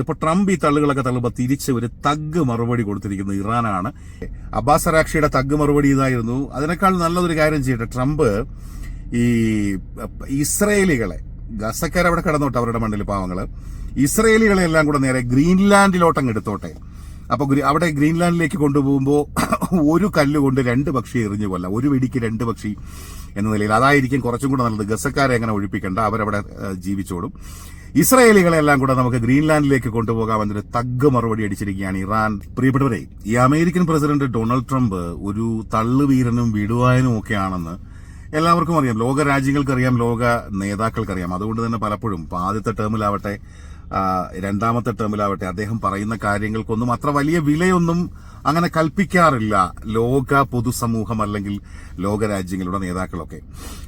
പറയുന്നത് ഇപ്പൊ ട്രംപ് ഈ തള്ളുകളൊക്കെ തള്ളുമ്പോൾ തിരിച്ച് ഒരു തഗ് മറുപടി കൊടുത്തിരിക്കുന്നത് ഇറാനാണ്. അബ്ബാസ് അറാക്ഷിയുടെ തഗ് മറുപടി ഇതായിരുന്നു. അതിനേക്കാൾ നല്ലതൊരു കാര്യം ചെയ്യട്ടെ ട്രംപ് ഈ ഇസ്രയേലികളെ ഗസക്കാർ അവിടെ കിടന്നോട്ടെ അവരുടെ മണ്ണിൽ പാവങ്ങൾ. ഇസ്രയേലികളെ എല്ലാം കൂടെ നേരെ ഗ്രീൻലാൻഡിലോട്ടങ്ങ് എടുത്തോട്ടെ. അപ്പൊ ഗ്രീ- അവിടെ ഗ്രീൻലാൻഡിലേക്ക് കൊണ്ടുപോകുമ്പോൾ ഒരു കല്ല് കൊണ്ട് രണ്ട് പക്ഷി എറിഞ്ഞു കൊല്ലാം. ഒരു വെടിക്ക് രണ്ട് പക്ഷി എന്ന നിലയിൽ അതായിരിക്കും കുറച്ചും കൂടെ നല്ലത്. ഗസക്കാരെ എങ്ങനെ ഒഴിപ്പിക്കേണ്ട. അവരവിടെ ജീവിച്ചോടും ഇസ്രായേലികളെ എല്ലാം കൂടെ നമുക്ക് ഗ്രീൻലാൻഡിലേക്ക് കൊണ്ടുപോകാമെന്നൊരു തഗ് മറുപടി അടിച്ചിരിക്കുകയാണ് ഇറാൻ. പ്രിയപ്പെട്ടവരെ ഈ അമേരിക്കൻ പ്രസിഡന്റ് ഡൊണാൾഡ് ട്രംപ് ഒരു തള്ളുവീരനും വിടുവായനും ഒക്കെയാണെന്ന് എല്ലാവർക്കും അറിയാം. ലോക രാജ്യങ്ങൾക്കറിയാം ലോക നേതാക്കൾക്കറിയാം. അതുകൊണ്ട് തന്നെ പലപ്പോഴും ആദ്യത്തെ ടേമിലാവട്ടെ രണ്ടാമത്തെ ടേമിലാവട്ടെ അദ്ദേഹം പറയുന്ന കാര്യങ്ങൾക്കൊന്നും അത്ര വലിയ വിലയൊന്നും അങ്ങനെ കൽപ്പിക്കാറില്ല. ലോക പൊതുസമൂഹം അല്ലെങ്കിൽ ലോകരാജ്യങ്ങളുടെ നേതാക്കളൊക്കെ.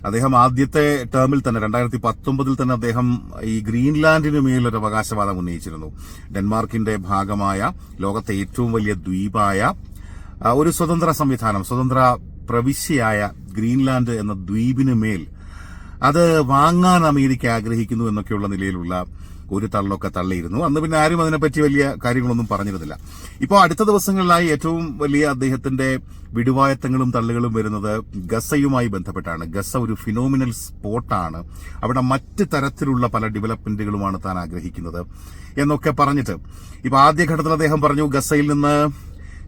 അദ്ദേഹം ആദ്യത്തെ ടേമിൽ തന്നെ രണ്ടായിരത്തി പത്തൊമ്പതിൽ തന്നെ അദ്ദേഹം ഈ ഗ്രീൻലാൻഡിന് മേലൊരു അവകാശവാദം ഉന്നയിച്ചിരുന്നു. ഡെൻമാർക്കിന്റെ ഭാഗമായ ലോകത്തെ ഏറ്റവും വലിയ ദ്വീപായ ഒരു സ്വതന്ത്ര സംവിധാനം സ്വതന്ത്ര പ്രവിശ്യയായ ഗ്രീൻലാൻഡ് എന്ന ദ്വീപിന് മേൽ അത് വാങ്ങാൻ അമേരിക്ക ആഗ്രഹിക്കുന്നു എന്നൊക്കെയുള്ള നിലയിലുള്ള ഒരു തള്ളൊക്കെ തള്ളിയിരുന്നു. അന്ന് പിന്നെ ആരും അതിനെപ്പറ്റി വലിയ കാര്യങ്ങളൊന്നും പറഞ്ഞിരുന്നില്ല. ഇപ്പോൾ അടുത്ത ദിവസങ്ങളിലായി ഏറ്റവും വലിയ അദ്ദേഹത്തിന്റെ വിടുവായത്തങ്ങളും തള്ളുകളും വരുന്നത് ഗസയുമായി ബന്ധപ്പെട്ടാണ്. ഗസ ഒരു ഫിനോമിനൽ സ്പോട്ടാണ് അവിടെ മറ്റ് തരത്തിലുള്ള പല ഡെവലപ്മെന്റുകളുമാണ് താൻ ആഗ്രഹിക്കുന്നത് എന്നൊക്കെ പറഞ്ഞിട്ട്. ഇപ്പൊ ആദ്യഘട്ടത്തിൽ അദ്ദേഹം പറഞ്ഞു ഗസയിൽ നിന്ന്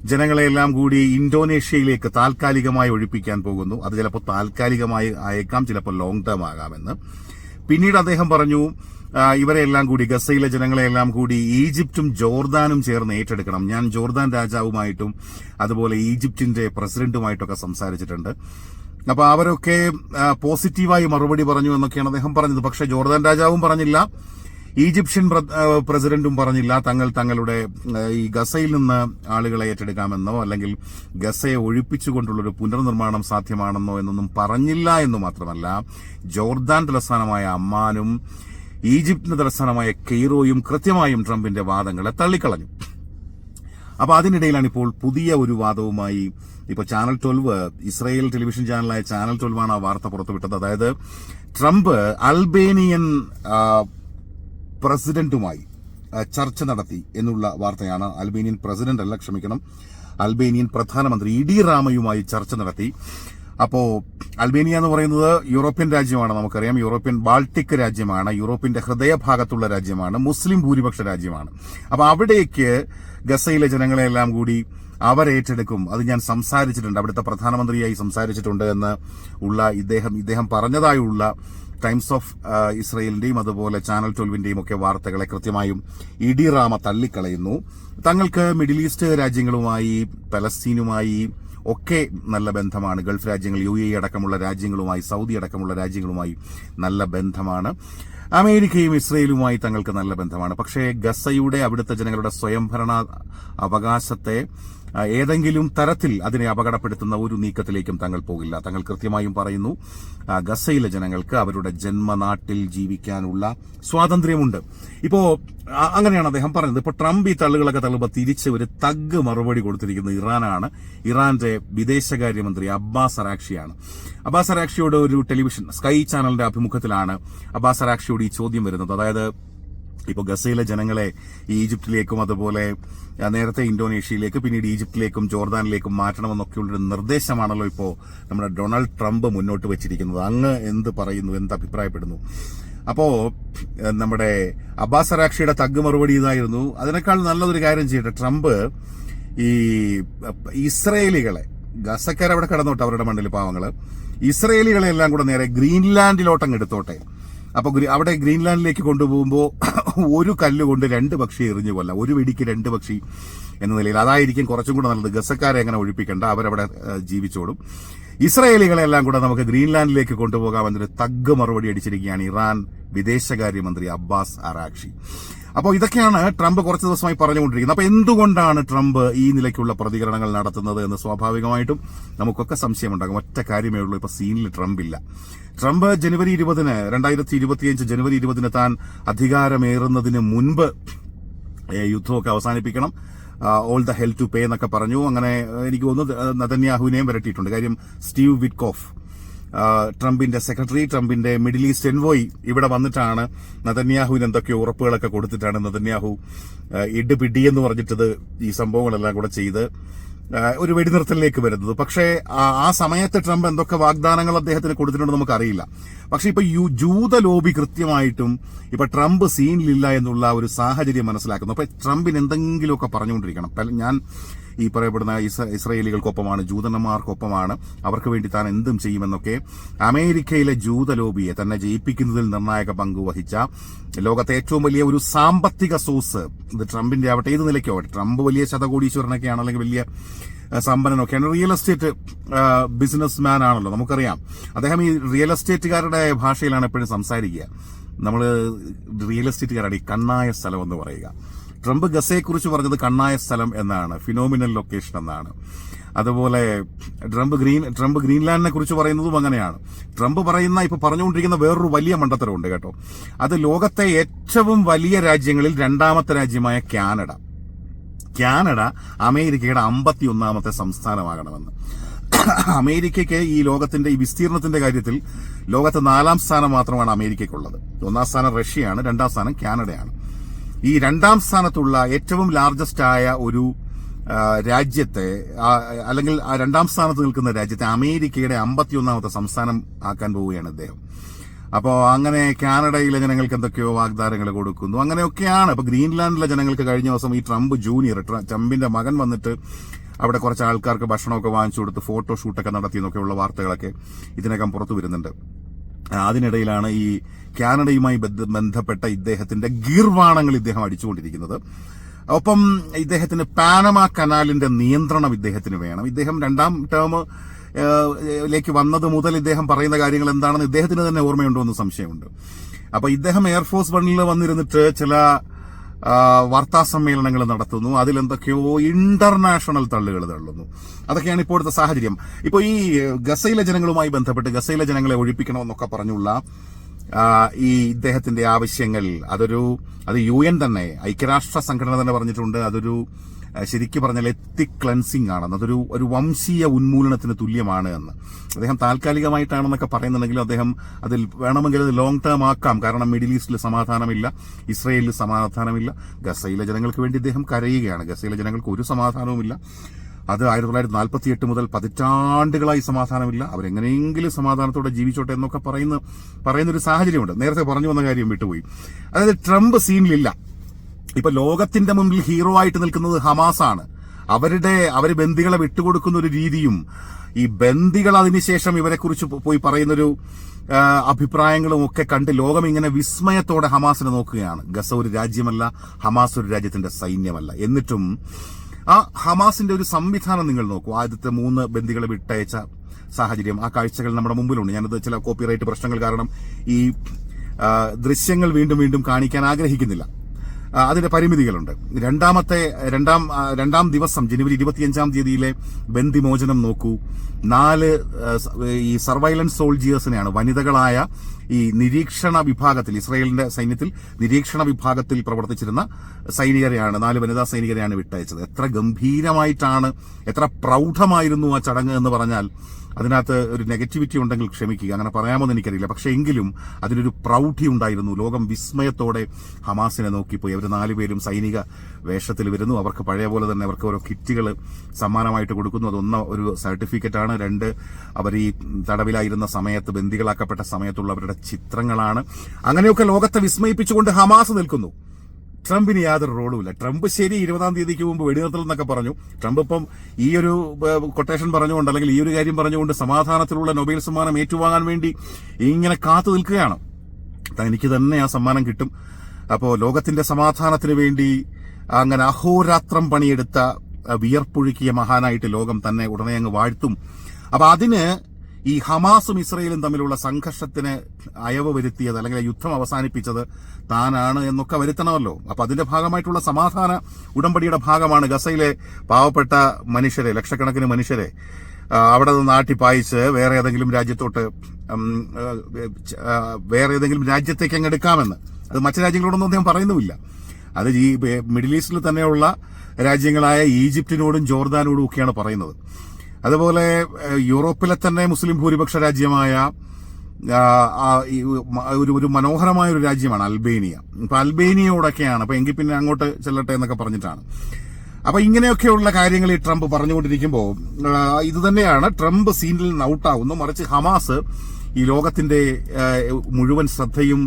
ജനങ്ങളെല്ലാം കൂടി ഇന്തോനേഷ്യയിലേക്ക് താൽക്കാലികമായി ഒഴിപ്പിക്കാൻ പോകുന്നു. അത് ചിലപ്പോൾ താൽക്കാലികമായി അയക്കാം ചിലപ്പോൾ ലോങ് ടേം ആകാമെന്ന്. പിന്നീട് അദ്ദേഹം പറഞ്ഞു ഇവരെല്ലാം കൂടി ഗസയിലെ ജനങ്ങളെല്ലാം കൂടി ഈജിപ്തും ജോർദാനും ചേർന്ന് ഏറ്റെടുക്കണം. ഞാൻ ജോർദാൻ രാജാവുമായിട്ടും അതുപോലെ ഈജിപ്തിന്റെ പ്രസിഡന്റുമായിട്ടൊക്കെ സംസാരിച്ചിട്ടുണ്ട്. അപ്പൊ അവരൊക്കെ പോസിറ്റീവായി മറുപടി പറഞ്ഞു എന്നൊക്കെയാണ് അദ്ദേഹം പറഞ്ഞത്. പക്ഷേ ജോർദാൻ രാജാവും പറഞ്ഞില്ല. ഈജിപ്ഷ്യൻ പ്ര- പ്രസിഡന്റും പറഞ്ഞില്ല. തങ്ങൾ തങ്ങളുടെ ഈ ഗസയിൽ നിന്ന് ആളുകളെ ഏറ്റെടുക്കാമെന്നോ അല്ലെങ്കിൽ ഗസയെ ഒഴിപ്പിച്ചുകൊണ്ടുള്ളൊരു പുനർനിർമ്മാണം സാധ്യമാണെന്നോ എന്നൊന്നും പറഞ്ഞില്ല എന്ന് മാത്രമല്ല ജോർദാൻ തലസ്ഥാനമായ അമ്മാനും ഈജിപ്തിന്റെ തലസ്ഥാനമായ കെയ്റോയും കൃത്യമായും ട്രംപിന്റെ വാദങ്ങളെ തള്ളിക്കളഞ്ഞു. അപ്പൊ അതിനിടയിലാണ് ഇപ്പോൾ പുതിയ ഒരു വാദവുമായി ഇപ്പൊ ചാനൽ ട്വൽവ് ഇസ്രായേൽ ടെലിവിഷൻ ചാനലായ ചാനൽ ട്വൽവ് ആണ് ആ വാർത്ത പുറത്തുവിട്ടത്. അതായത് ട്രംപ് അൽബേനിയൻ പ്രസിഡന്റുമായി ചർച്ച നടത്തി എന്നുള്ള വാർത്തയാണ് അൽബേനിയൻ പ്രസിഡന്റ് അല്ല ക്ഷമിക്കണം അൽബേനിയൻ പ്രധാനമന്ത്രി ഇ ഡി റാമയുമായി ചർച്ച നടത്തി. അപ്പോ അൽബേനിയ എന്ന് പറയുന്നത് യൂറോപ്യൻ രാജ്യമാണ് നമുക്കറിയാം. യൂറോപ്യൻ ബാൾട്ടിക് രാജ്യമാണ് യൂറോപ്പിന്റെ ഹൃദയഭാഗത്തുള്ള രാജ്യമാണ് മുസ്ലിം ഭൂരിപക്ഷ രാജ്യമാണ്. അപ്പൊ അവിടേക്ക് ഗസയിലെ ജനങ്ങളെല്ലാം കൂടി അവരേറ്റെടുക്കും അത് ഞാൻ സംസാരിച്ചിട്ടുണ്ട് അവിടുത്തെ പ്രധാനമന്ത്രിയായി സംസാരിച്ചിട്ടുണ്ട് എന്ന് ഉള്ള ഇദ്ദേഹം ഇദ്ദേഹം പറഞ്ഞതായുള്ള ടൈംസ് ഓഫ് ഇസ്രയേലിന്റെയും അതുപോലെ ചാനൽ ട്വൽവിന്റെയും ഒക്കെ വാർത്തകളെ കൃത്യമായും ഇഡിറാമ തള്ളിക്കളയുന്നു. തങ്ങൾക്ക് മിഡിൽ ഈസ്റ്റ് രാജ്യങ്ങളുമായി പലസ്തീനുമായി ഒക്കെ നല്ല ബന്ധമാണ്. ഗൾഫ് രാജ്യങ്ങൾ യു എ അടക്കമുള്ള രാജ്യങ്ങളുമായി സൗദി അടക്കമുള്ള രാജ്യങ്ങളുമായി നല്ല ബന്ധമാണ്. അമേരിക്കയും ഇസ്രയേലുമായി തങ്ങൾക്ക് നല്ല ബന്ധമാണ്. പക്ഷേ ഗസയുടെ അവിടുത്തെ ജനങ്ങളുടെ സ്വയംഭരണ അവകാശത്തെ ഏതെങ്കിലും തരത്തിൽ അതിനെ അപകടപ്പെടുത്തുന്ന ഒരു നീക്കത്തിലേക്കും തങ്ങൾ പോകില്ല. തങ്ങൾ കൃത്യമായും പറയുന്നു ഗസയിലെ ജനങ്ങൾക്ക് അവരുടെ ജന്മനാട്ടിൽ ജീവിക്കാനുള്ള സ്വാതന്ത്ര്യമുണ്ട്. ഇപ്പോ അങ്ങനെയാണ് അദ്ദേഹം പറഞ്ഞത്. ഇപ്പോൾ ട്രംപ് ഈ തള്ളുകളൊക്കെ തള്ളുമ്പോൾ തിരിച്ച് ഒരു തഗ് മറുപടി കൊടുത്തിരിക്കുന്ന ഇറാനാണ്. ഇറാന്റെ വിദേശകാര്യമന്ത്രി അബ്ബാസ് അറാക്ഷിയാണ് അബ്ബാസ് അറാക്ഷിയോട് ഒരു ടെലിവിഷൻ സ്കൈ ചാനലിന്റെ അഭിമുഖത്തിലാണ് അബ്ബാസ് അറാക്ഷിയോട് ഈ ചോദ്യം വരുന്നത്. അതായത് ഇപ്പോൾ ഗസയിലെ ജനങ്ങളെ ഈജിപ്തിലേക്കും അതുപോലെ നേരത്തെ ഇന്തോനേഷ്യയിലേക്ക് പിന്നീട് ഈജിപ്തിലേക്കും ജോർദാനിലേക്കും മാറ്റണമെന്നൊക്കെയുള്ളൊരു നിർദ്ദേശമാണല്ലോ ഇപ്പോൾ നമ്മുടെ ഡൊണാൾഡ് ട്രംപ് മുന്നോട്ട് വെച്ചിരിക്കുന്നത്. അങ്ങ് എന്ത് പറയുന്നു എന്ത് അഭിപ്രായപ്പെടുന്നു? അപ്പോൾ നമ്മുടെ അബ്ബാസ് അറാക്ഷിയുടെ തഗ് മറുപടി ഇതായിരുന്നു. അതിനേക്കാൾ നല്ലതൊരു കാര്യം ചെയ്യട്ടെ ട്രംപ് ഈ ഇസ്രയേലികളെ ഗസക്കാർ അവിടെ കിടന്നോട്ടെ അവരുടെ മണ്ണിൽ പാവങ്ങൾ ഇസ്രയേലികളെ എല്ലാം കൂടെ നേരെ ഗ്രീൻലാൻഡിലോട്ടങ്ങ് എടുത്തോട്ടെ. അപ്പൊ ഗ്രീ- അവിടെ ഗ്രീൻലാൻഡിലേക്ക് കൊണ്ടുപോകുമ്പോൾ ഒരു കല്ല് കൊണ്ട് രണ്ട് പക്ഷി എറിഞ്ഞു കൊല്ലാം. ഒരു വെടിക്ക് രണ്ട് പക്ഷി എന്ന നിലയിൽ അതായിരിക്കും കുറച്ചും കൂടെ നല്ലത്. ഗസക്കാരെ എങ്ങനെ ഒഴിപ്പിക്കേണ്ട. അവരവിടെ ജീവിച്ചോടും ഇസ്രായേലികളെ എല്ലാം കൂടെ നമുക്ക് ഗ്രീൻലാൻഡിലേക്ക് കൊണ്ടുപോകാമെന്നൊരു തഗ് മറുപടി അടിച്ചിരിക്കുകയാണ് ഇറാൻ വിദേശകാര്യമന്ത്രി അബ്ബാസ് അറാക്ഷി അപ്പോൾ ഇതൊക്കെയാണ് ട്രംപ് കുറച്ച് ദിവസമായി പറഞ്ഞുകൊണ്ടിരിക്കുന്നത്. അപ്പോൾ എന്തുകൊണ്ടാണ് ട്രംപ് ഈ നിലയ്ക്കുള്ള പ്രതികരണങ്ങൾ നടത്തുന്നത് എന്ന് സ്വാഭാവികമായിട്ടും നമുക്കൊക്കെ സംശയമുണ്ടാകും. ഒറ്റ കാര്യമേ ഉള്ളൂ. ഇപ്പോൾ സീനിൽ ട്രംപ് ഇല്ല ട്രംപ് ജനുവരി ഇരുപതിന് രണ്ടായിരത്തി ഇരുപത്തിയഞ്ച് ജനുവരി ഇരുപതിന് താൻ അധികാരമേറുന്നതിന് മുൻപ് യുദ്ധമൊക്കെ അവസാനിപ്പിക്കണം. All the hell to pay എന്നൊക്കെ പറഞ്ഞു. അങ്ങനെ എനിക്ക് ഒന്ന് നതന്യാഹുവിനെയും വരട്ടിയിട്ടുണ്ട്. കാര്യം സ്റ്റീവ് വിറ്റ്കോഫ് ട്രംപിന്റെ സെക്രട്ടറി ട്രംപിന്റെ മിഡിൽ ഈസ്റ്റ് എൻവോയ് ഇവിടെ വന്നിട്ടാണ് നതന്യാഹുവിന് എന്തൊക്കെയോ ഉറപ്പുകളൊക്കെ കൊടുത്തിട്ടാണ് നതന്യാഹു ആ, ഇഡ് പിടി എന്ന് പറഞ്ഞിട്ടത് ഈ സംഭവങ്ങളെല്ലാം കൂടെ ചെയ്ത്. ഒരു വെടിനിർത്തലിലേക്ക് വരുന്നത്. പക്ഷേ ആ- സമയത്ത് ട്രംപ് എന്തൊക്കെ വാഗ്ദാനങ്ങൾ അദ്ദേഹത്തിന് കൊടുത്തിട്ടുണ്ടെന്ന് നമുക്കറിയില്ല. പക്ഷേ ഇപ്പൊ യു ജൂത ലോബി കൃത്യമായിട്ടും ഇപ്പൊ ട്രംപ് സീനിലില്ല എന്നുള്ള ഒരു സാഹചര്യം മനസ്സിലാക്കുന്നു. അപ്പൊ ട്രംപിന് എന്തെങ്കിലുമൊക്കെ പറഞ്ഞുകൊണ്ടിരിക്കണം. ഞാൻ ഈ പറയപ്പെടുന്ന ഇസ്ര- ഇസ്രയേലികൾക്കൊപ്പമാണ് ജൂതന്മാർക്കൊപ്പമാണ്. അവർക്ക് വേണ്ടി താൻ എന്തും ചെയ്യുമെന്നൊക്കെ അമേരിക്കയിലെ ജൂത ലോബിയെ തന്നെ ജയിപ്പിക്കുന്നതിൽ നിർണായക പങ്ക് വഹിച്ച ലോകത്തെ ഏറ്റവും വലിയ ഒരു സാമ്പത്തിക സോഴ്സ്. ഇത് ട്രംപിന്റെ ആവട്ടെ ഏത് നിലയ്ക്കോ ട്രംപ് വലിയ ശതകോടീശ്വരനൊക്കെയാണ് അല്ലെങ്കിൽ വലിയ സമ്പന്നനൊക്കെയാണ്. റിയൽ എസ്റ്റേറ്റ് ബിസിനസ് മാൻ ആണല്ലോ നമുക്കറിയാം. അദ്ദേഹം ഈ റിയൽ എസ്റ്റേറ്റുകാരുടെ ഭാഷയിലാണ് എപ്പോഴും സംസാരിക്കുക. നമ്മൾ റിയൽ എസ്റ്റേറ്റുകാരാണ് ഈ കണ്ണായ സ്ഥലം എന്ന് പറയുക. ട്രംപ് ഗസയെക്കുറിച്ച് പറഞ്ഞത് കണ്ണായ സ്ഥലം എന്നാണ് ഫിനോമിനൽ ലൊക്കേഷൻ എന്നാണ്. അതുപോലെ ട്രംപ് ഗ്രീൻ ട്രംപ് ഗ്രീൻലാൻഡിനെ കുറിച്ച് പറയുന്നതും അങ്ങനെയാണ്. ട്രംപ് പറയുന്ന ഇപ്പൊ പറഞ്ഞുകൊണ്ടിരിക്കുന്ന വേറൊരു വലിയ മണ്ടത്തരമുണ്ട് കേട്ടോ. അത് ലോകത്തെ ഏറ്റവും വലിയ രാജ്യങ്ങളിൽ രണ്ടാമത്തെ രാജ്യമായ കാനഡ. കാനഡ അമേരിക്കയുടെ അമ്പത്തി ഒന്നാമത്തെ സംസ്ഥാനമാകണമെന്ന്. അമേരിക്കയ്ക്ക് ഈ ലോകത്തിന്റെ ഈ വിസ്തീർണത്തിന്റെ കാര്യത്തിൽ ലോകത്ത് നാലാം സ്ഥാനം മാത്രമാണ് അമേരിക്കയ്ക്കുള്ളത്. ഒന്നാം സ്ഥാനം റഷ്യയാണ് രണ്ടാം സ്ഥാനം കാനഡയാണ്. ഈ രണ്ടാം സ്ഥാനത്തുള്ള ഏറ്റവും ലാർജസ്റ്റ് ആയ ഒരു രാജ്യത്തെ അല്ലെങ്കിൽ ആ രണ്ടാം സ്ഥാനത്ത് നിൽക്കുന്ന രാജ്യത്തെ അമേരിക്കയുടെ അമ്പത്തിയൊന്നാമത്തെ സംസ്ഥാനം ആക്കാൻ പോവുകയാണ് അദ്ദേഹം. അപ്പോൾ അങ്ങനെ കാനഡയിലെ ജനങ്ങൾക്ക് എന്തൊക്കെയോ വാഗ്ദാനങ്ങൾ കൊടുക്കുന്നു. അങ്ങനെയൊക്കെയാണ് ഇപ്പൊ ഗ്രീൻലാൻഡിലെ ജനങ്ങൾക്ക് കഴിഞ്ഞ ദിവസം ഈ ട്രംപ് ജൂനിയർ ട്ര- ട്രംപിന്റെ മകൻ വന്നിട്ട് അവിടെ കുറച്ച് ആൾക്കാർക്ക് ഭക്ഷണമൊക്കെ വാങ്ങിച്ചു കൊടുത്ത് ഫോട്ടോ ഷൂട്ടൊക്കെ നടത്തിയെന്നൊക്കെയുള്ള വാർത്തകളൊക്കെ ഇതിനകം പുറത്തു വരുന്നുണ്ട്. അതിനിടയിലാണ് ഈ കാനഡയുമായി ബന്ധപ്പെട്ട ഇദ്ദേഹത്തിന്റെ ഗീർവാണങ്ങൾ ഇദ്ദേഹം അടിച്ചുകൊണ്ടിരിക്കുന്നത്. ഒപ്പം ഇദ്ദേഹത്തിന് പാനമ കനാലിന്റെ നിയന്ത്രണം ഇദ്ദേഹത്തിന് വേണം. ഇദ്ദേഹം രണ്ടാം ടേം ലേക്ക് വന്നത് മുതൽ ഇദ്ദേഹം പറയുന്ന കാര്യങ്ങൾ എന്താണെന്ന് ഇദ്ദേഹത്തിന് തന്നെ ഓർമ്മയുണ്ടോ എന്ന് സംശയമുണ്ട്. അപ്പൊ ഇദ്ദേഹം എയർഫോഴ്സ് വണ്ണിൽ വന്നിരുന്നിട്ട് ചില വാർത്താ സമ്മേളനങ്ങൾ നടത്തുന്നു. അതിലെന്തൊക്കെയോ ഇന്റർനാഷണൽ തള്ളുകൾ തള്ളുന്നു. അതൊക്കെയാണ് ഇപ്പോഴത്തെ സാഹചര്യം. ഇപ്പോൾ ഈ ഗസയിലെ ജനങ്ങളുമായി ബന്ധപ്പെട്ട് ഗസയിലെ ജനങ്ങളെ ഒഴിപ്പിക്കണമെന്നൊക്കെ പറഞ്ഞുള്ള ഈ ഇദ്ദേഹത്തിന്റെ ആവശ്യങ്ങൾ അതൊരു അത് യു എൻ തന്നെ ഐക്യരാഷ്ട്ര സംഘടന തന്നെ പറഞ്ഞിട്ടുണ്ട്. അതൊരു ശരിക്കും പറഞ്ഞാൽ എത്തിക് ക്ലൻസിങ് ആണ് അതൊരു ഒരു വംശീയ ഉന്മൂലനത്തിന് തുല്യമാണ് എന്ന്. അദ്ദേഹം താൽക്കാലികമായിട്ടാണെന്നൊക്കെ പറയുന്നുണ്ടെങ്കിലും അദ്ദേഹം അതിൽ വേണമെങ്കിൽ അത് ലോങ് ടേം ആക്കാം. കാരണം മിഡിൽ ഈസ്റ്റിൽ സമാധാനമില്ല ഇസ്രയേലിൽ സമാധാനമില്ല ഗസയിലെ ജനങ്ങൾക്ക് വേണ്ടി അദ്ദേഹം കരയുകയാണ്. ഗസയിലെ ജനങ്ങൾക്ക് ഒരു സമാധാനവുമില്ല. അത് ആയിരത്തി തൊള്ളായിരത്തി നാൽപ്പത്തി എട്ട് മുതൽ പതിറ്റാണ്ടുകളായി സമാധാനമില്ല. അവരെങ്ങനെയെങ്കിലും സമാധാനത്തോടെ ജീവിച്ചോട്ടെ എന്നൊക്കെ പറയുന്ന പറയുന്ന ഒരു സാഹചര്യമുണ്ട്. നേരത്തെ പറഞ്ഞു വന്ന കാര്യം വിട്ടുപോയി. അതായത് ട്രംപ് സീനിലില്ല. ഇപ്പൊ ലോകത്തിന്റെ മുമ്പിൽ ഹീറോ ആയിട്ട് നിൽക്കുന്നത് ഹമാസാണ് അവരുടെ അവർ ബന്ദികളെ വിട്ടുകൊടുക്കുന്ന ഒരു രീതിയും ഈ ബന്ദികൾ അതിനുശേഷം ഇവരെ കുറിച്ച് പോയി പറയുന്നൊരു അഭിപ്രായങ്ങളും ഒക്കെ കണ്ട് ലോകം ഇങ്ങനെ വിസ്മയത്തോടെ ഹമാസിനെ നോക്കുകയാണ്. ഗസ ഒരു രാജ്യമല്ല ഹമാസ് ഒരു രാജ്യത്തിന്റെ സൈന്യമല്ല. എന്നിട്ടും ആ ഹമാസിന്റെ ഒരു സംവിധാനം നിങ്ങൾ നോക്കൂ. ആദ്യത്തെ മൂന്ന് ബന്ദികളെ വിട്ടയച്ച സാഹചര്യം ആ കാഴ്ചകൾ നമ്മുടെ മുമ്പിലുണ്ട്. ഞാനത് ചില കോപ്പിറൈറ്റ് പ്രശ്നങ്ങൾ കാരണം ഈ ദൃശ്യങ്ങൾ വീണ്ടും വീണ്ടും കാണിക്കാൻ ആഗ്രഹിക്കുന്നില്ല. അതിന്റെ പരിമിതികളുണ്ട്. രണ്ടാമത്തെ രണ്ടാം രണ്ടാം ദിവസം ജനുവരി ഇരുപത്തിയഞ്ചാം തീയതിയിലെ ബന്ദിമോചനം നോക്കൂ. നാല് ഈ സർവൈലൻസ് സോൾജിയേഴ്സിനെയാണ് വനിതകളായ ഈ നിരീക്ഷണ വിഭാഗത്തിൽ ഇസ്രായേലിന്റെ സൈന്യത്തിൽ നിരീക്ഷണ വിഭാഗത്തിൽ പ്രവർത്തിച്ചിരുന്ന സൈനികരെയാണ് നാല് വനിതാ സൈനികരെയാണ് വിട്ടയച്ചത്. എത്ര ഗംഭീരമായിട്ടാണ് എത്ര പ്രൗഢമായിരുന്നു ആ ചടങ്ങ് എന്ന് പറഞ്ഞാൽ അതിനകത്ത് ഒരു നെഗറ്റിവിറ്റി ഉണ്ടെങ്കിൽ ക്ഷമിക്കുക. അങ്ങനെ പറയാമോന്ന് എനിക്കറിയില്ല. പക്ഷെ എങ്കിലും അതിനൊരു പ്രൗഢി ഉണ്ടായിരുന്നു. ലോകം വിസ്മയത്തോടെ ഹമാസിനെ നോക്കിപ്പോയി. അവർ നാലുപേരും സൈനിക വേഷത്തിൽ വരുന്നു. അവർക്ക് പഴയ പോലെ തന്നെ അവർക്ക് ഓരോ കിറ്റുകൾ സമ്മാനമായിട്ട് കൊടുക്കുന്നു. അതൊന്ന ഒരു സർട്ടിഫിക്കറ്റാണ്. രണ്ട് അവർ ഈ തടവിലായിരുന്ന സമയത്ത് ബന്ദികളാക്കപ്പെട്ട സമയത്തുള്ളവരുടെ ചിത്രങ്ങളാണ്. അങ്ങനെയൊക്കെ ലോകത്തെ വിസ്മയിപ്പിച്ചുകൊണ്ട് ഹമാസ് നിൽക്കുന്നു. ട്രംപിന് യാതൊരു റോളുമില്ല ട്രംപ് ശരി ഇരുപതാം തീയതിക്ക് മുമ്പ് വെടിനിർത്തൽ എന്നൊക്കെ പറഞ്ഞു. ട്രംപ് ഇപ്പം ഈ ഒരു കൊട്ടേഷൻ പറഞ്ഞുകൊണ്ട് അല്ലെങ്കിൽ ഈ ഒരു കാര്യം പറഞ്ഞുകൊണ്ട് സമാധാനത്തിലുള്ള നൊബേൽ സമ്മാനം ഏറ്റുവാങ്ങാൻ വേണ്ടി ഇങ്ങനെ കാത്തു നിൽക്കുകയാണ്. തനിക്ക് തന്നെ ആ സമ്മാനം കിട്ടും. അപ്പോൾ ലോകത്തിന്റെ സമാധാനത്തിന് വേണ്ടി അങ്ങനെ അഹോരാത്രം പണിയെടുത്ത വിയർപ്പൊഴുക്കിയ മഹാനായിട്ട് ലോകം തന്നെ ഉടനെ അങ്ങ് വാഴ്ത്തും. അപ്പൊ അതിന് ഈ ഹമാസും ഇസ്രയേലും തമ്മിലുള്ള സംഘർഷത്തിന് അയവ് വരുത്തിയത് അല്ലെങ്കിൽ യുദ്ധം അവസാനിപ്പിച്ചത് താനാണ് എന്നൊക്കെ വരുത്തണമല്ലോ. അപ്പൊ അതിന്റെ ഭാഗമായിട്ടുള്ള സമാധാന ഉടമ്പടിയുടെ ഭാഗമാണ് ഗസയിലെ പാവപ്പെട്ട മനുഷ്യരെ ലക്ഷക്കണക്കിന് മനുഷ്യരെ. അവിടെ നിന്ന് നാട്ടി പായിച്ച് വേറെ ഏതെങ്കിലും രാജ്യത്തോട്ട് വേറെ ഏതെങ്കിലും രാജ്യത്തേക്ക് അങ്ങ് എടുക്കാമെന്ന്. അത് മറ്റു രാജ്യങ്ങളോടൊന്നും അദ്ദേഹം പറയുന്നുമില്ല. അത് ഈ മിഡിൽ ഈസ്റ്റിൽ തന്നെയുള്ള രാജ്യങ്ങളായ ഈജിപ്തിനോടും ജോർദാനോടും ഒക്കെയാണ് പറയുന്നത്. അതുപോലെ യൂറോപ്പിലെ തന്നെ മുസ്ലിം ഭൂരിപക്ഷ രാജ്യമായ ഒരു ഒരു മനോഹരമായ ഒരു രാജ്യമാണ് അൽബേനിയ. ഇപ്പൊ അൽബേനിയോടൊക്കെയാണ് അപ്പൊ എങ്കിൽ പിന്നെ അങ്ങോട്ട് ചെല്ലട്ടെ എന്നൊക്കെ പറഞ്ഞിട്ടാണ്. അപ്പൊ ഇങ്ങനെയൊക്കെയുള്ള കാര്യങ്ങൾ ഈ ട്രംപ് പറഞ്ഞുകൊണ്ടിരിക്കുമ്പോൾ ഇത് തന്നെയാണ് ട്രംപ് സീനിൽ നിന്ന് ഔട്ടാവുന്നു. മറിച്ച് ഹമാസ് ഈ ലോകത്തിന്റെ മുഴുവൻ ശ്രദ്ധയും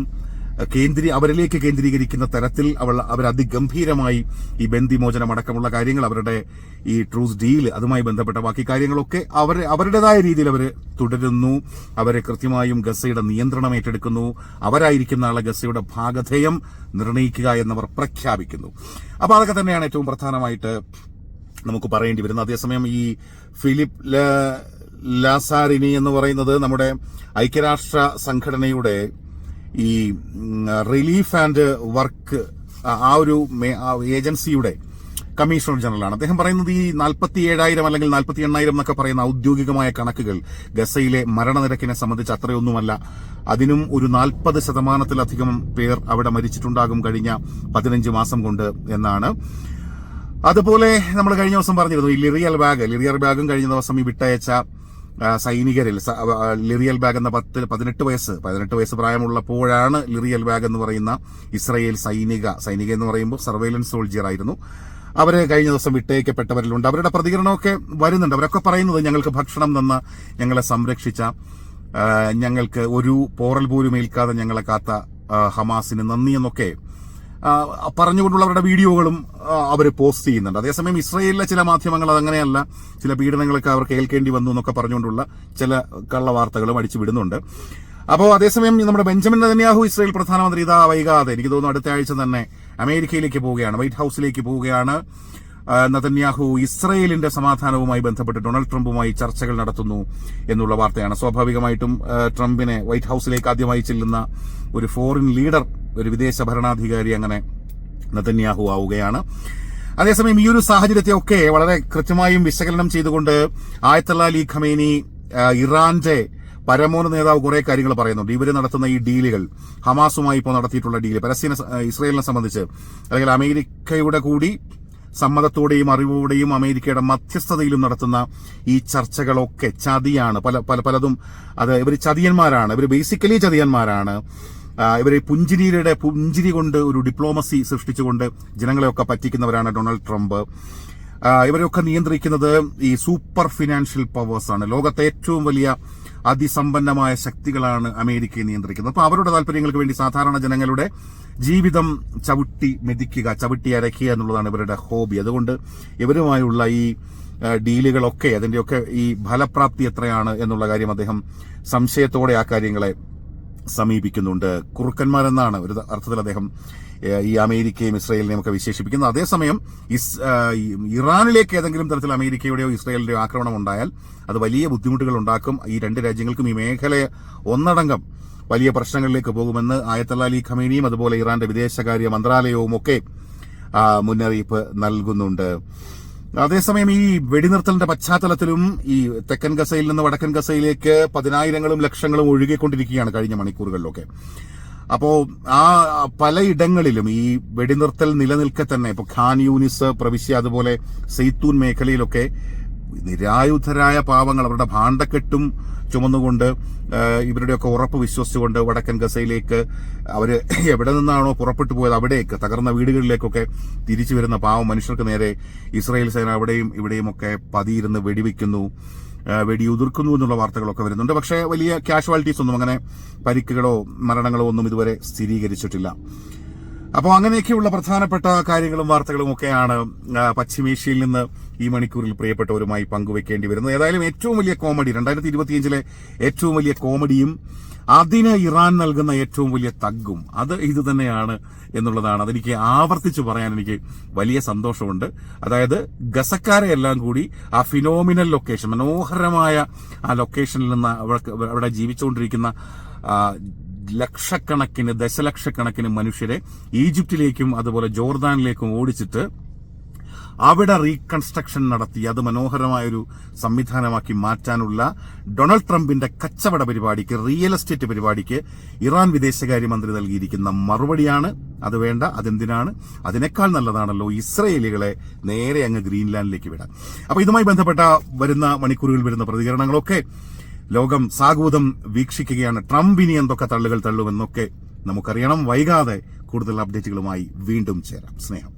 കേന്ദ്രീ അവരിലേക്ക് കേന്ദ്രീകരിക്കുന്ന തരത്തിൽ അവൾ അവർ അതിഗംഭീരമായി ഈ ബന്ദിമോചനം അടക്കമുള്ള കാര്യങ്ങൾ അവരുടെ ഈ ട്രൂസ് ഡീൽ അതുമായി ബന്ധപ്പെട്ട ബാക്കി കാര്യങ്ങളൊക്കെ അവർ അവരുടേതായ രീതിയിൽ അവർ തുടരുന്നു. അവരെ കൃത്യമായും ഗസയുടെ നിയന്ത്രണം ഏറ്റെടുക്കുന്നു. അവരായിരിക്കുന്ന ആളെ ഗസയുടെ ഭാഗധേയം നിർണയിക്കുക എന്നവർ പ്രഖ്യാപിക്കുന്നു. അപ്പൊ അതൊക്കെ തന്നെയാണ് ഏറ്റവും പ്രധാനമായിട്ട് നമുക്ക് പറയേണ്ടി വരുന്നത്. അതേസമയം ഈ ഫിലിപ്പ് ലാസാരിനി എന്ന് പറയുന്നത് നമ്മുടെ ഐക്യരാഷ്ട്ര സംഘടനയുടെ ഈ റിലീഫ് ആൻഡ് വർക്ക് ആ- ഒരു ഏജൻസിയുടെ കമ്മീഷണർ ജനറലാണ് അദ്ദേഹം പറയുന്നത് ഈ നാൽപ്പത്തി ഏഴായിരം അല്ലെങ്കിൽ നാൽപ്പത്തി എണ്ണായിരം എന്നൊക്കെ പറയുന്ന ഔദ്യോഗികമായ കണക്കുകൾ ഗസയിലെ മരണനിരക്കിനെ സംബന്ധിച്ച് അത്രയൊന്നുമല്ല. അതിനും ഒരു നാൽപ്പത് ശതമാനത്തിലധികം പേർ അവിടെ മരിച്ചിട്ടുണ്ടാകും കഴിഞ്ഞ പതിനഞ്ച് മാസം കൊണ്ട് എന്നാണ്. അതുപോലെ നമ്മൾ കഴിഞ്ഞ ദിവസം പറഞ്ഞിരുന്നു ഈ ലിറിയൽ ബാഗ് ലിറിയൽ ബാഗും കഴിഞ്ഞ ദിവസം ഈ വിട്ടയച്ച സൈനികരിൽ ലിറിയൽ ബാഗ് എന്ന പത്ത് പതിനെട്ട് വയസ്സ് പതിനെട്ട് വയസ്സ് പ്രായമുള്ളപ്പോഴാണ് ലിറിയൽ ബാഗ് എന്ന് പറയുന്ന ഇസ്രയേൽ സൈനിക സൈനിക എന്ന് പറയുമ്പോൾ സർവൈലൻസ് സോൾജിയർ ആയിരുന്നു. അവരെ കഴിഞ്ഞ ദിവസം വിട്ടയക്കപ്പെട്ടവരിലുണ്ട്. അവരുടെ പ്രതികരണമൊക്കെ വരുന്നുണ്ട്. അവരൊക്കെ പറയുന്നത് ഞങ്ങൾക്ക് ഭക്ഷണം തന്ന ഞങ്ങളെ സംരക്ഷിച്ച ഞങ്ങൾക്ക് ഒരു പോറൽ പോലും ഏൽക്കാതെ ഞങ്ങളെ കാത്ത ഹമാസിന് നന്ദി എന്നൊക്കെ ആ, പറഞ്ഞുകൊണ്ടുള്ള അവരുടെ വീഡിയോകളും അവർ പോസ്റ്റ് ചെയ്യുന്നുണ്ട്. അതേസമയം ഇസ്രയേലിലെ ചില മാധ്യമങ്ങൾ അതങ്ങനെയല്ല. ചില പീഡനങ്ങളൊക്കെ അവർ കേൾക്കേണ്ടി വന്നു എന്നൊക്കെ പറഞ്ഞുകൊണ്ടുള്ള ചില കള്ള വാർത്തകളും അടിച്ചു വിടുന്നുണ്ട്. അപ്പോൾ അതേസമയം നമ്മുടെ ബെഞ്ചമിൻ നെതന്യാഹു ഇസ്രയേൽ പ്രധാനമന്ത്രി ഇതാ വൈകാതെ. എനിക്ക് തോന്നുന്നു അടുത്ത ആഴ്ച തന്നെ അമേരിക്കയിലേക്ക് പോവുകയാണ് വൈറ്റ് ഹൗസിലേക്ക് പോവുകയാണ്. നതന്യാഹു ഇസ്രയേലിന്റെ സമാധാനവുമായി ബന്ധപ്പെട്ട് ഡൊണാൾഡ് ട്രംപുമായി ചർച്ചകൾ നടത്തുന്നു എന്നുള്ള വാർത്തയാണ്. സ്വാഭാവികമായിട്ടും ട്രംപിനെ വൈറ്റ് ഹൌസിലേക്ക് ആദ്യമായി ചെല്ലുന്ന ഒരു ഫോറിൻ ലീഡർ ഒരു വിദേശ ഭരണാധികാരി അങ്ങനെ നതന്യാഹു ആവുകയാണ്. അതേസമയം ഈ ഒരു സാഹചര്യത്തെയൊക്കെ വളരെ കൃത്യമായും വിശകലനം ചെയ്തുകൊണ്ട് ആയത്തല്ല അലി ഖമേനി ഇറാന്റെ പരമോന്നത നേതാവ് കുറെ കാര്യങ്ങൾ പറയുന്നുണ്ട്. ഇവർ നടത്തുന്ന ഈ ഡീലുകൾ ഹമാസുമായി ഇപ്പോൾ നടത്തിയിട്ടുള്ള ഡീൽ പലസ്തീന ഇസ്രയേലിനെ സംബന്ധിച്ച് അല്ലെങ്കിൽ അമേരിക്കയുടെ കൂടി സമ്മതത്തോടെയും അറിവോടെയും അമേരിക്കയുടെ മധ്യസ്ഥതയിലും നടത്തുന്ന ഈ ചർച്ചകളൊക്കെ ചതിയാണ്. പല പല പലതും അത് ഇവർ ചതിയന്മാരാണ്. ഇവർ ബേസിക്കലി ചതിയന്മാരാണ്. ഇവർ പുഞ്ചിരിയുടെ പുഞ്ചിരി കൊണ്ട് ഒരു ഡിപ്ലോമസി സൃഷ്ടിച്ചുകൊണ്ട് ജനങ്ങളെയൊക്കെ പറ്റിക്കുന്നവരാണ് ഡൊണാൾഡ് ട്രംപ്. ഇവരെയൊക്കെ നിയന്ത്രിക്കുന്നത് ഈ സൂപ്പർ ഫിനാൻഷ്യൽ പവേഴ്സ് ആണ് ലോകത്തെ ഏറ്റവും വലിയ അതിസമ്പന്നമായ ശക്തികളാണ് അമേരിക്കയെ നിയന്ത്രിക്കുന്നത്. അപ്പോൾ അവരുടെ താല്പര്യങ്ങൾക്ക് വേണ്ടി സാധാരണ ജനങ്ങളുടെ ജീവിതം ചവിട്ടി മെതിക്കുക ചവിട്ടി അരയ്ക്കുക എന്നുള്ളതാണ് ഇവരുടെ ഹോബി. അതുകൊണ്ട് ഇവരുമായുള്ള ഈ ഡീലുകളൊക്കെ അതിന്റെയൊക്കെ ഈ ഫലപ്രാപ്തി എത്രയാണ് എന്നുള്ള കാര്യം അദ്ദേഹം സംശയത്തോടെ ആ കാര്യങ്ങളെ സമീപിക്കുന്നുണ്ട്. കുറുക്കന്മാരെന്നാണ് ഒരു അർത്ഥത്തിൽ അദ്ദേഹം ഈ അമേരിക്കയും ഇസ്രയേലിനെയും ഒക്കെ വിശേഷിപ്പിക്കുന്നത്. അതേസമയം ഇസ് ഇറാനിലേക്ക് ഏതെങ്കിലും തരത്തിൽ അമേരിക്കയുടെയോ ഇസ്രയേലിന്റെയോ ആക്രമണം ഉണ്ടായാൽ അത് വലിയ ബുദ്ധിമുട്ടുകൾ ഉണ്ടാക്കും. ഈ രണ്ട് രാജ്യങ്ങൾക്കും ഈ മേഖലയെ ഒന്നടങ്കം വലിയ പ്രശ്നങ്ങളിലേക്ക് പോകുമെന്ന് ആയത്തല്ല ഖമേനിയും അതുപോലെ ഇറാന്റെ വിദേശകാര്യ മന്ത്രാലയവും ഒക്കെ മുന്നറിയിപ്പ് നൽകുന്നുണ്ട്. അതേസമയം ഈ വെടിനിർത്തലിന്റെ പശ്ചാത്തലത്തിലും ഈ തെക്കൻ ഗസയിൽ നിന്ന് വടക്കൻ ഗസയിലേക്ക് പതിനായിരങ്ങളും ലക്ഷങ്ങളും ഒഴുകിക്കൊണ്ടിരിക്കുകയാണ് കഴിഞ്ഞ മണിക്കൂറുകളിലൊക്കെ. അപ്പോ ആ പലയിടങ്ങളിലും ഈ വെടിനിർത്തൽ നിലനിൽക്കെ തന്നെ ഇപ്പൊ ഖാൻ യൂനിസ് പ്രവിശ്യ അതുപോലെ സെയ്ത്തൂൻ മേഖലയിലൊക്കെ നിരായുധരായ പാവങ്ങൾ അവരുടെ ഭാണ്ഡക്കെട്ടും ചുമന്നുകൊണ്ട് ഇവരുടെയൊക്കെ ഉറപ്പ് വിശ്വസിച്ചുകൊണ്ട് വടക്കൻ ഗസയിലേക്ക് അവർ എവിടെ നിന്നാണോ പുറപ്പെട്ടു പോയത് അവിടേക്ക് തകർന്ന വീടുകളിലേക്കൊക്കെ തിരിച്ചു വരുന്ന പാവം മനുഷ്യർക്ക് നേരെ ഇസ്രായേൽ സേന അവിടെയും ഇവിടെയും ഒക്കെ പതിയിരുന്ന് വെടിവെക്കുന്നു വെടി വെടിയുതിർക്കുന്നു എന്നുള്ള വാർത്തകളൊക്കെ വരുന്നുണ്ട്. പക്ഷേ വലിയ കാഷ്വാലിറ്റീസ് ഒന്നും അങ്ങനെ പരിക്കുകളോ മരണങ്ങളോ ഒന്നും ഇതുവരെ സ്ഥിരീകരിച്ചിട്ടില്ല. അപ്പോൾ അങ്ങനെയൊക്കെയുള്ള പ്രധാനപ്പെട്ട കാര്യങ്ങളും വാർത്തകളും ഒക്കെയാണ് പശ്ചിമേഷ്യയിൽ നിന്ന് ഈ മണിക്കൂറിൽ പ്രിയപ്പെട്ടവരുമായി പങ്കുവെക്കേണ്ടി വരുന്നത് ഏതായാലും ഏറ്റവും വലിയ കോമഡി രണ്ടായിരത്തി ഇരുപത്തിയഞ്ചിലെ ഏറ്റവും വലിയ കോമഡിയും അതിന് ഇറാൻ നൽകുന്ന ഏറ്റവും വലിയ തഗ്ഗും അത് ഇത് തന്നെയാണ് എന്നുള്ളതാണ്. അതെനിക്ക് ആവർത്തിച്ച് പറയാൻ എനിക്ക് വലിയ സന്തോഷമുണ്ട്. അതായത് ഗസക്കാരെ എല്ലാം കൂടി ആ ഫിനോമിനൽ ലൊക്കേഷൻ മനോഹരമായ ആ ലൊക്കേഷനിൽ നിന്ന് അവിടെ ജീവിച്ചുകൊണ്ടിരിക്കുന്ന ലക്ഷക്കണക്കിന് ദശലക്ഷക്കണക്കിന് മനുഷ്യരെ ഈജിപ്തിലേക്കും അതുപോലെ ജോർദാനിലേക്കും ഓടിച്ചിട്ട് അവിടെ റീകൺസ്ട്രക്ഷൻ നടത്തി അത് മനോഹരമായൊരു സംവിധാനമാക്കി മാറ്റാനുള്ള ഡൊണാൾഡ് ട്രംപിന്റെ കച്ചവട പരിപാടിക്ക് റിയൽ എസ്റ്റേറ്റ് പരിപാടിക്ക് ഇറാൻ വിദേശകാര്യമന്ത്രി നൽകിയിരിക്കുന്ന മറുപടിയാണ്. അത് വേണ്ട അതെന്തിനാണ്? അതിനേക്കാൾ നല്ലതാണല്ലോ ഇസ്രയേലികളെ നേരെ അങ്ങ് ഗ്രീൻലാൻഡിലേക്ക് വിടാൻ. അപ്പൊ ഇതുമായി ബന്ധപ്പെട്ട വരുന്ന മണിക്കൂറുകളിൽ വരുന്ന പ്രതികരണങ്ങളൊക്കെ ലോകം സാഗൂതം വീക്ഷിക്കുകയാണ്. ട്രംപ് ഇനി എന്തൊക്കെ തള്ളുകൾ തള്ളുമെന്നൊക്കെ നമുക്കറിയണം. വൈകാതെ കൂടുതൽ അപ്ഡേറ്റുകളുമായി വീണ്ടും ചേരാം. സ്നേഹം.